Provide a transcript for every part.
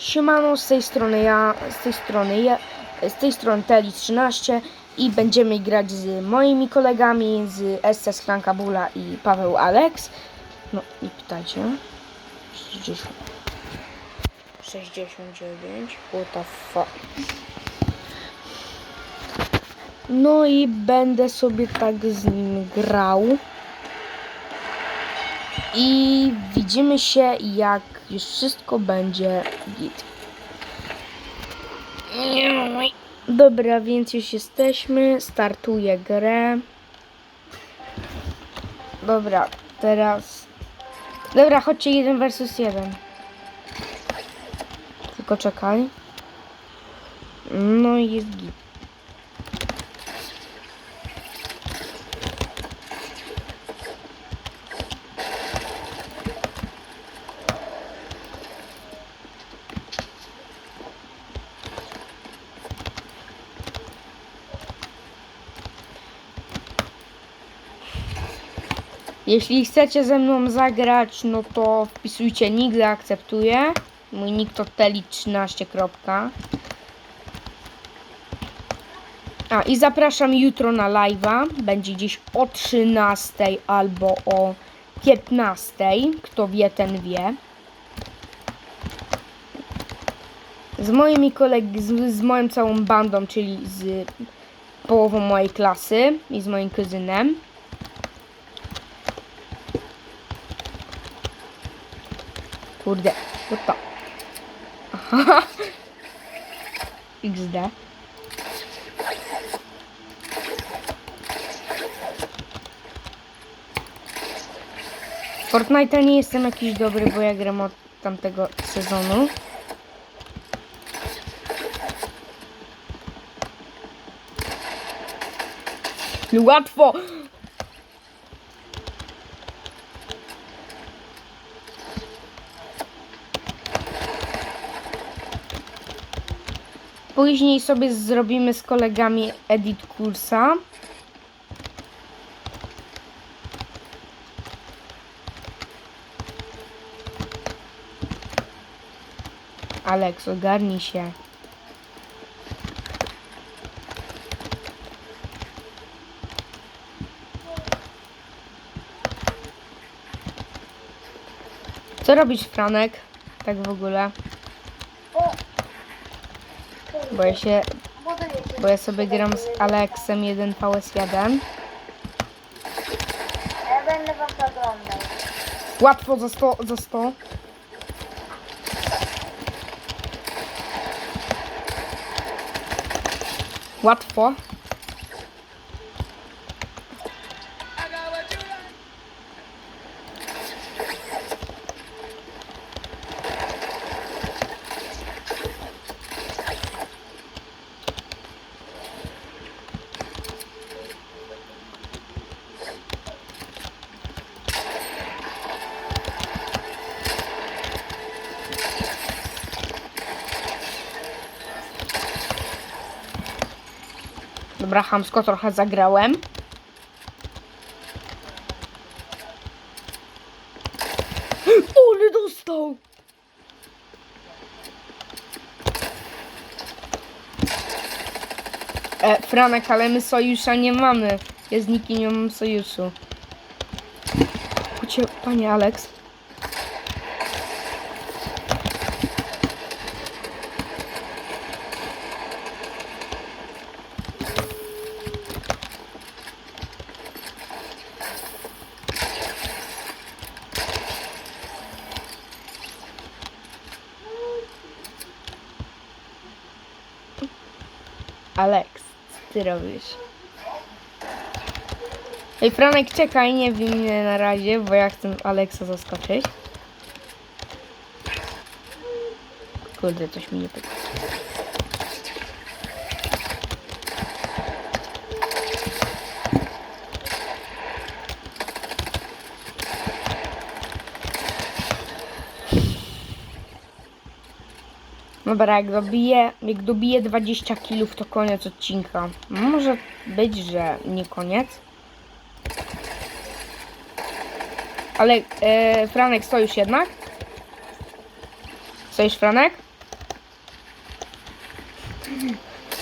Siemano, z tej strony ja, z tej strony ja, z tej strony Teli13 i będziemy grać z moimi kolegami z SS Franka Bula i Paweł Alex. No i pytajcie. 60. 69. What the fuck. No i będę sobie tak z nim grał. I widzimy się jak już wszystko będzie git. Dobra, więc już jesteśmy. Startuję grę. Dobra, teraz. Dobra, chodźcie jeden versus jeden. Tylko czekaj. No i jest git. Jeśli chcecie ze mną zagrać, no to wpisujcie nick, zaakceptuję. Mój nick to teli13. kropka. A i zapraszam jutro na live'a. Będzie gdzieś o 13 albo o 15. Kto wie, ten wie. Z moimi kolegami, z, z moją całą bandą, czyli z połową mojej klasy i z moim kuzynem. Kurde, what the... XD. Fortnite nie jestem jakiś dobry, bo ja gram od tamtego sezonu. Łatwo! Później sobie zrobimy z kolegami edit kursa. Alex, ogarnij się. Co robisz, Franek? Tak w ogóle. Bo ja się bo ja sobie gram z Alexem 1 VS1. Ja będę wam oglądał. Łatwo za 100, za 100. Łatwo. Dobra, trochę zagrałem. Ole dostał! E, Franek, ale my sojusza nie mamy. Ja z nikim nie mam sojuszu. Chodźcie, panie Alex. Alex, co ty robisz? Ej, Franek, czekaj, nie bij mnie na razie, bo ja chcę Alexa zaskoczyć. Kurde, coś mi nie pyta. Dobra, jak dobiję, jak dobiję 20 kilów, to koniec odcinka. Może być, że nie koniec. Ale e, Franek, stoisz jednak? Stoisz, Franek?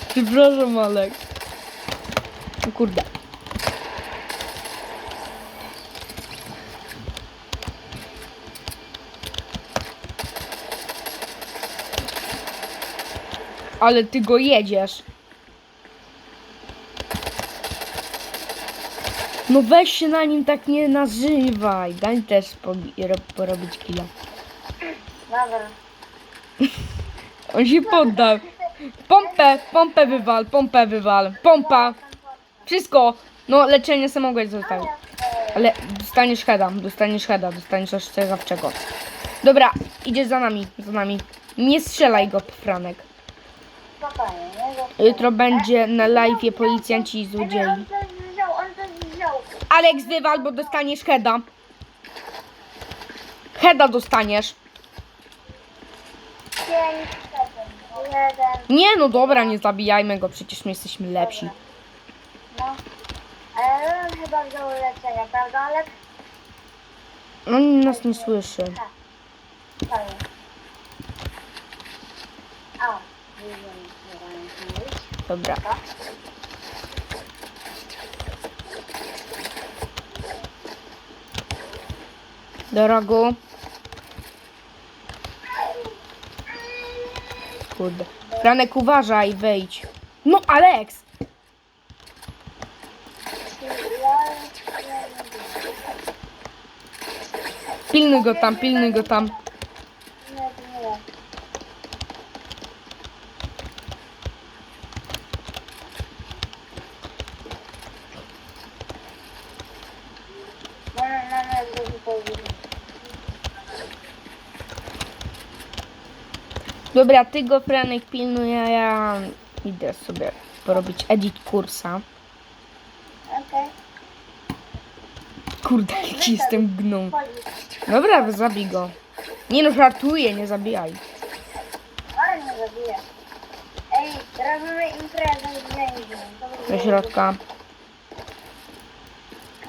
Przepraszam, Alek. No kurde. Ale ty go jedziesz. No weź się na nim tak nie nazywaj. Daj też porobić killa. Dobra. On się poddał. Pompę, pompę wywal, pompę wywal. Pompa. Wszystko. No, leczenie sobie mogłeś zostawić. Ale dostaniesz heada, dostaniesz heada, dostaniesz ostrzegawczego. Dobra, idziesz za nami, za nami. Nie strzelaj go, Franek. Jutro będzie na live policjanci i złodziei. on on. Aleks, wywal, bo dostaniesz heada. Heada dostaniesz. Nie, no dobra, nie zabijajmy go, przecież my jesteśmy lepsi. No. Ale on chyba wziął leczenie, prawda, Alek? No, on nas nie słyszy. Tak. A. Dobra. Do rogu. Kurde. Franek, uważaj, wejdź. No, Aleks! Pilnuj go tam, pilnuj go tam. Nie, nie. Mamy, mamy dużo powiedzieć. Dobra, ty go, Franek, pilnuj, a ja idę sobie porobić edit kursa. Okej. Kurde, jaki jestem gną. Dobra, zabij go. Nie no, żartuję, nie zabijaj. Ale nie zabiję. Ej, robimy imprezę z będzie- Do środka.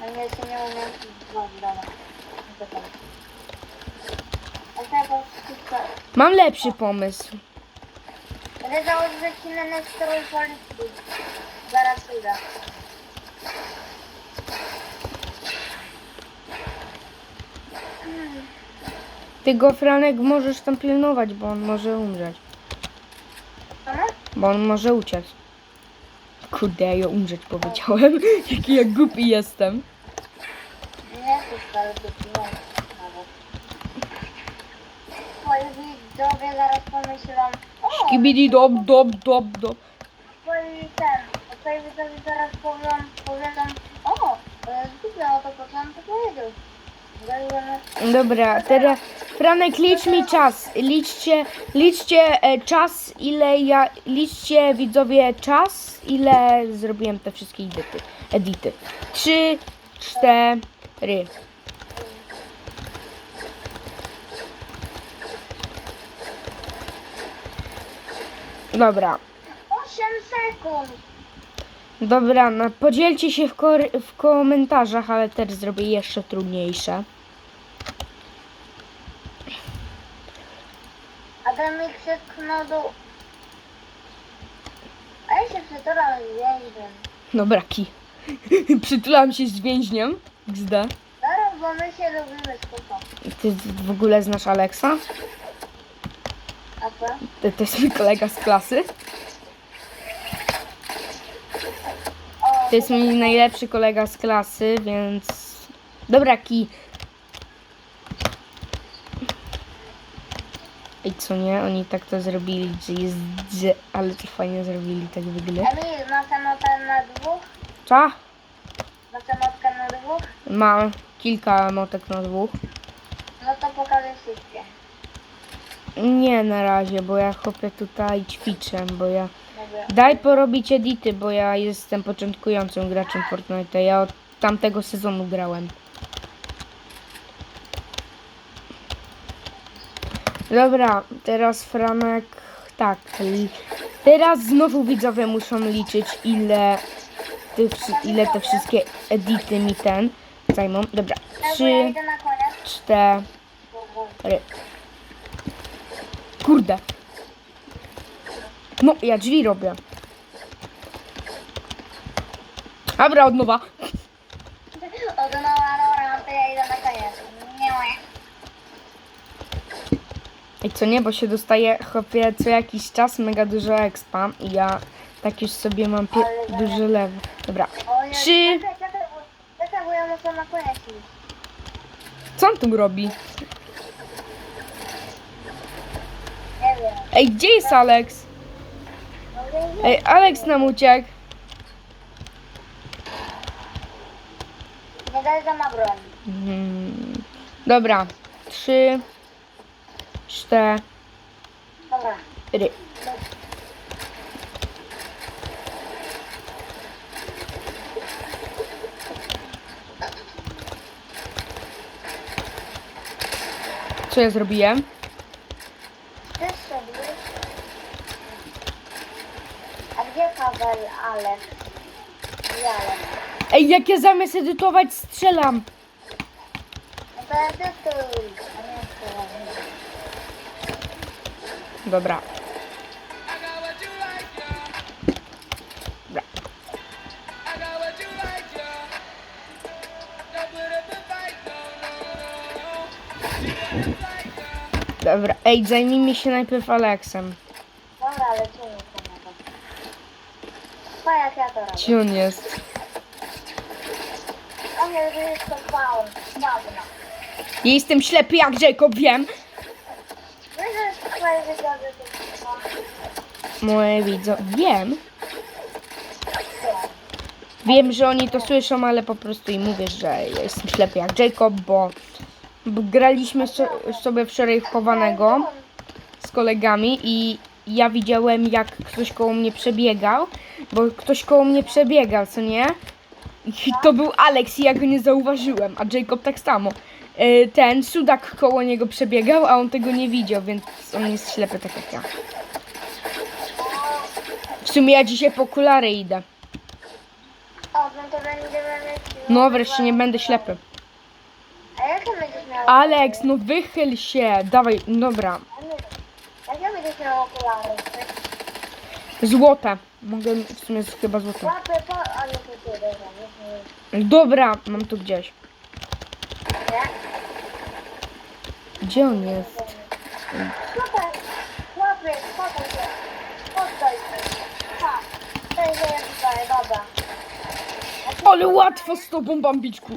Ale ja się nie umiem. No, dobra. No to tak. A tego. Mam lepszy pomysł. Będę założyć na policji. Zaraz idę. Ty go, Franek, możesz tam pilnować, bo on może umrzeć. Bo on może uciec. Kurde, ja umrzeć powiedziałem. Jaki ja głupi jestem. Nie chcę stary do nawet. Twoi widzowie zaraz pomyślą. O, Kibidi dob, dob, dob, dob. twoi ten. Twoi widzowie zaraz powią, powiedzą. O, jest głupie, o to po co on to powiedział. Zajmiemy. Dobra, teraz Franek, licz mi czas. Liczcie, liczcie e, czas, ile ja. Liczcie widzowie czas, ile zrobiłem te wszystkie edyty. edity. Trzy, cztery. Dobra. 8 sekund. Dobra, no, podzielcie się w, w komentarzach, ale też zrobię jeszcze trudniejsze. Adam mi krzyknął do... A ja się przytulam z więźniem. Dobra, ki. Przytulam się z więźniem. XD. Zaraz, bo my się lubimy spoko. Ty w ogóle znasz Aleksa? Co? To, to jest mój kolega z klasy. To jest mój najlepszy kolega z klasy, więc... Dobra, ki. I co nie? Oni tak to zrobili, że jest... Że... Ale to fajnie zrobili, tak wygląda. Emil, masz emotę na dwóch? Cza? Masz emotkę na dwóch? Mam kilka motek na dwóch. No to pokażę wszystkie. Nie na razie, bo ja chopię tutaj ćwiczę, bo ja... Daj porobić edity, bo ja jestem początkującym graczem Fortnite. Ja od tamtego sezonu grałem. Dobra, teraz Franek. Tak. Teraz znowu widzowie muszą liczyć ile, ile te wszystkie edity mi ten zajmą. Dobra, trzy, cztery. Kurde. No, ja drzwi robię. Dobra, od nowa. Od nowa, dobra, to ja idę na koniec. Nie moje. I co nie, bo się dostaje chłopie co jakiś czas mega dużo expa i ja tak już sobie mam pie- duży lew. Dobra. Trzy. Co on tu robi? Nie wiem. Ej, gdzie jest Alex? Ej, Alex nam uciekł. Nie daj za ma broń. Mhm. Dobra. Trzy. Cztery. Dobra. Co ja zrobiłem? Ty sobie. A gdzie I Alek? Ej, jak ja zamiast edytować strzelam. No to edytuj. A nie strzelaj. Dobra. Dobra. Dobra, ej, zajmijmy się najpierw Aleksem. Dobra, lecimy po niego. Pa jak ja to robię. Gdzie on jest? On jest blisko spawn. Dawno. Ja jestem ślepy jak Jacob, wiem. Moje widzą. Wiem. Wiem, że oni to słyszą, ale po prostu im mówię, że ja jestem ślepy jak Jacob, bo, graliśmy so, sobie wczoraj w chowanego z kolegami i ja widziałem, jak ktoś koło mnie przebiegał, bo ktoś koło mnie przebiegał, co nie? I to był Alex i ja go nie zauważyłem, a Jacob tak samo. E, Ten sudak koło niego przebiegał, a on tego nie widział, więc on jest ślepy tak jak ja. W sumie ja dzisiaj po okulary idę. No. No wreszcie nie będę ślepy. Alex, no wychyl się. Dawaj, dobra. A nie, Jakie będziesz miał okulary? Złote. Mogę, w sumie chyba złote. Łapy po... A nie, to ty, dobra, mam tu gdzieś. Gdzie on jest? Tutaj, łapy, poddaj się. Się. To. Ale łatwo z tobą, bambiczku.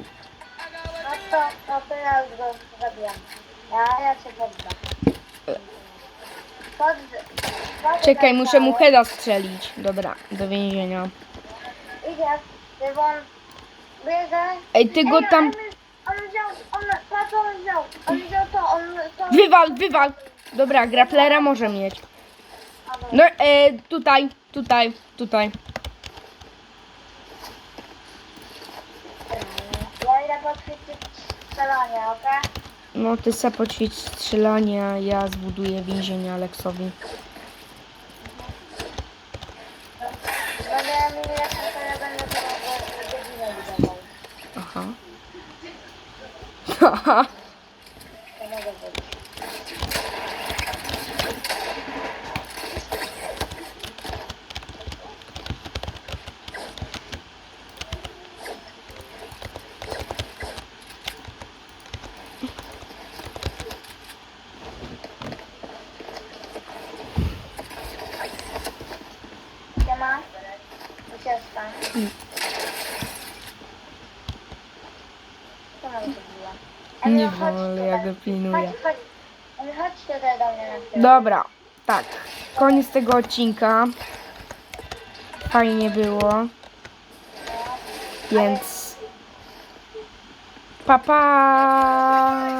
No to, no to ja go zabijam. Ja, ja cię poddam. Czekaj, muszę mu heada strzelić. Dobra, do więzienia. Ej, ty go tam... Wywal, wywal. Dobra, graplera może mieć. No, e, tutaj, tutaj, tutaj. Ja idę podchwycić strzelanie, okej? No, ty se poćwicz strzelanie, ja zbuduję więzienie Aleksowi. Będę mieli jak to ja będę to e, godzinę budował. Aha. Haha. To mogę zrobić. Siema. Ucieczka. Co mam zrobiła? Nie wolę, ja tutaj. go pilnuję. Chodź, tutaj do mnie na chwilę. Dobra, tak. Koniec tego odcinka. Fajnie było. Więc. Pa pa!